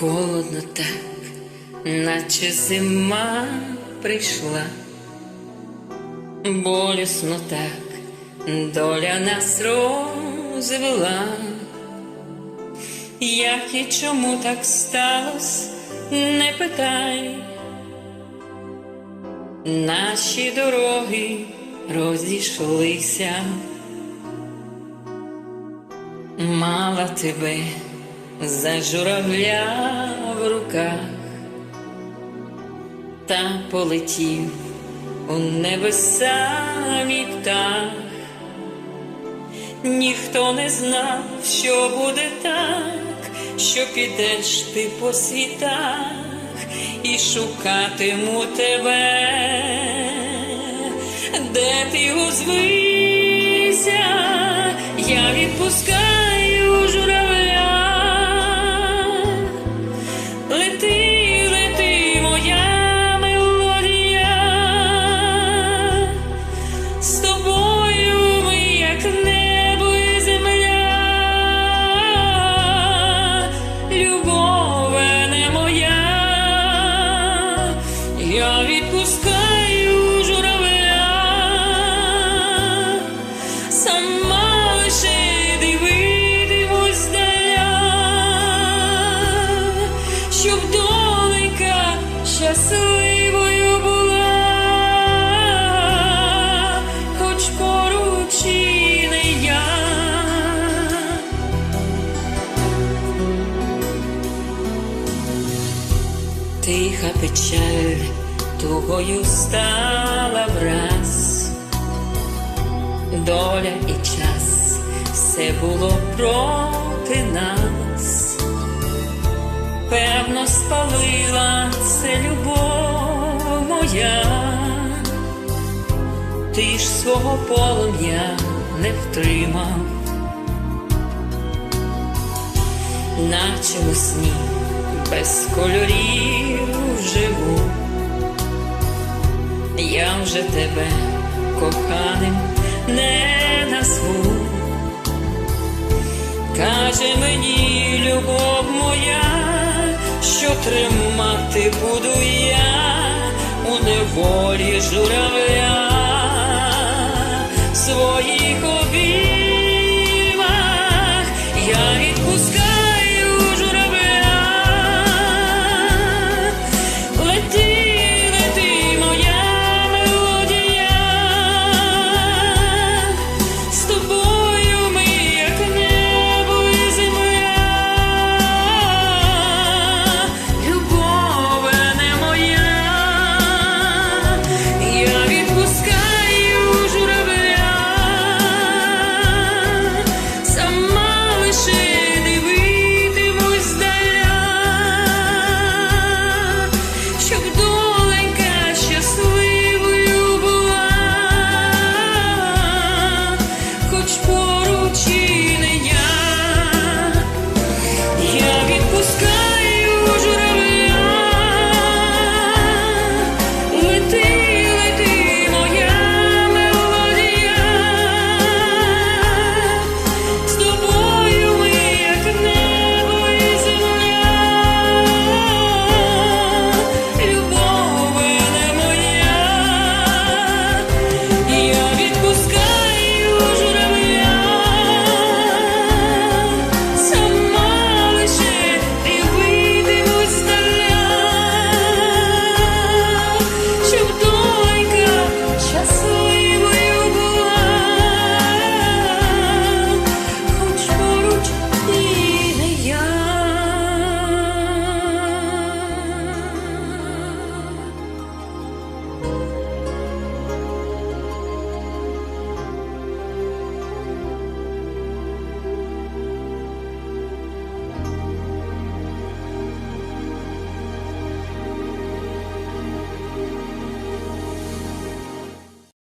Холодно так, наче зима прийшла, болісно так, доля нас розвела. Як і чому так сталось, не питай. Наші дороги розійшлися. Мала тебе за журавля в руках, та полетів у небеса мій. Ніхто не знав, що буде так, що підеш ти по світах і шукатиму тебе, де ти узвися, я відпускаю я відпускаю журавля, сама лише дивитимусь щоб доленька щасливою була, хоч поруч. Тиха печаль тугою стала враз, доля і час. Все було проти нас, певно, спалила це любов моя, ти ж свого полум'я не втримав, наче у сні без кольорів живу. Я вже тебе коханим не назву. Каже мені любов моя, що тримати буду я у неволі журавля свої Bye.